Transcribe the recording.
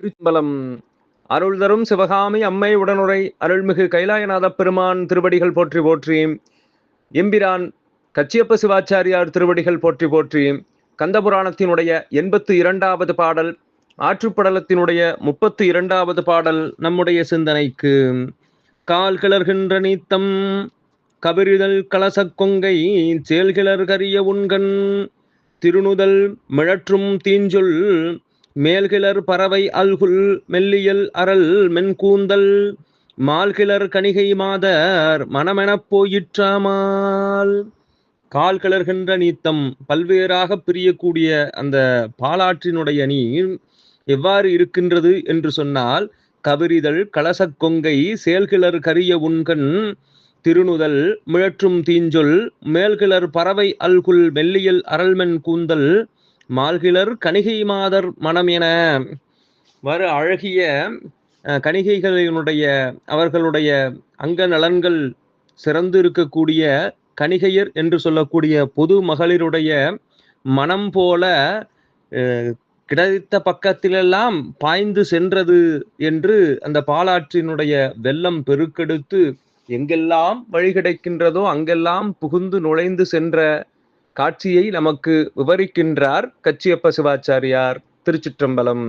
திருச்சிம்பலம். அருள் தரும் சிவகாமி அம்மை உடனுரை அருள்மிகு கைலாயநாத பெருமான் திருவடிகள் போற்றி போற்றி. எம்பிரான் கச்சியப்ப சிவாச்சாரியார் திருவடிகள் போற்றி போற்றி. கந்தபுராணத்தினுடைய எண்பத்து இரண்டாவது பாடல் ஆற்றுப்படலத்தினுடைய முப்பத்து இரண்டாவது பாடல் நம்முடைய சிந்தனைக்கு. கால் கிளர்கின்ற நீத்தம் கபிரிதழ் கலசக் கொங்கை செயல்கிளர் கரிய உண்கண் திருநுதல் மிழற்றும் தீஞ்சொல் மேல்கிளர் பறவை அல்குல் மெல்லியல் அரல் மென்கூந்தல் மால்கிளர் கணிகை மாதர் மனமெனப் போயிற்றாமால். கால் கிளர்கின்ற நீத்தம் பல்வேறாக பிரியக்கூடிய அந்த பாலாற்றினுடைய நீர் எவ்வாறு இருக்கின்றது என்று சொன்னால் கவிரிதழ் கலசக் கொங்கை செயல்கிளர் கரிய உண்கண் திருணுதல் மிழற்றும் தீஞ்சொல் மேல்கிளர் பறவை அல்குல் மெல்லியல் அரல்மென் கூந்தல் மால்கிளர் கணிகை மாதர் மனம் என வர அழகிய கணிகைகளினுடைய அவர்களுடைய அங்க நலன்கள் சிறந்து இருக்கக்கூடிய கணிகையர் என்று சொல்லக்கூடிய பொது மகளிருடைய மனம் போல கிடைத்த பக்கத்திலெல்லாம் பாய்ந்து சென்றது என்று அந்த பாலாற்றினுடைய வெள்ளம் பெருக்கெடுத்து எங்கெல்லாம் வழி கிடைக்கின்றதோ அங்கெல்லாம் புகுந்து நுழைந்து சென்ற காட்சியை நமக்கு விவரிக்கின்றார் கச்சியப்ப சிவாச்சாரியார் திருச்சிற்றம்பலம்.